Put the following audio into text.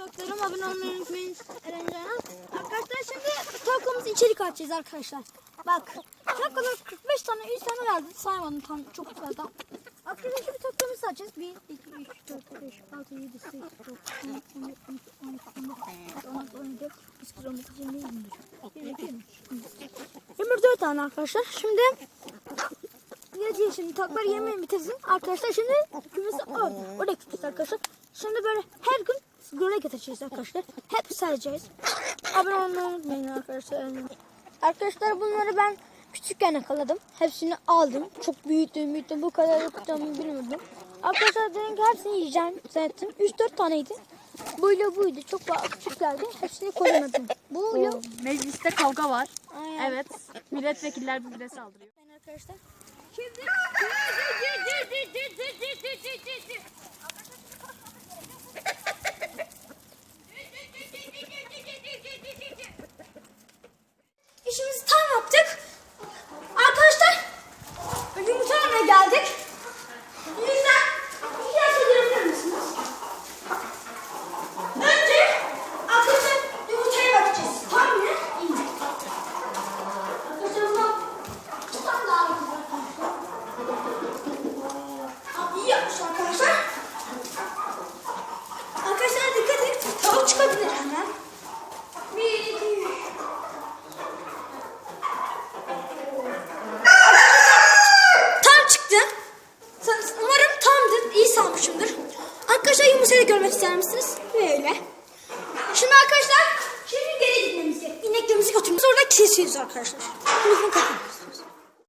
Toklarım abone olmayı unutmayın. Eren. Arkadaşlar şimdi tokamızı içerik açacağız arkadaşlar. Bak kadar 45 tane 100 tane verdi. Saymadım tam çok fazla. Arkadaşlar şimdi tokamızı açacağız. 1, 2, 3, 4, 5, 6, 7, 8, 9, 10, 11, 12, 13, 14, 15, 16, 17, 18, 19, 20, 21, 22, 24 tane arkadaşlar. Şimdi Yiyeceğiz şimdi taklar yemeği bitirsin. Arkadaşlar şimdi kümesi orada. Oraya gideceğiz arkadaşlar. Şimdi böyle her gün göle getireceğiz arkadaşlar. Hep sereceğiz. Abone olmayı unutmayın arkadaşlar. Arkadaşlar bunları ben küçükken yakaladım. Hepsini aldım. Çok büyüttüm büyüttüm. Bu kadar yapacağımı bilmiyordum. Arkadaşlar dedim ki hepsini yiyeceğim zannettim. 3-4 taneydi. Buyla buydu. Çok daha küçüklerdi. Hepsini koyamadım. Buyla. Mecliste kavga var. Aynen. Evet. Milletvekiller birbirine saldırıyor. Ben arkadaşlar. Şimdi salmışımdır. Arkadaşlar yumurtayı görmek ister misiniz? Böyle. Şimdi arkadaşlar şimdi geri gitmemiz gerek. İneklerimizi götürmemiz orada kesiyoruz arkadaşlar. Mikrofonu kapatıyoruz.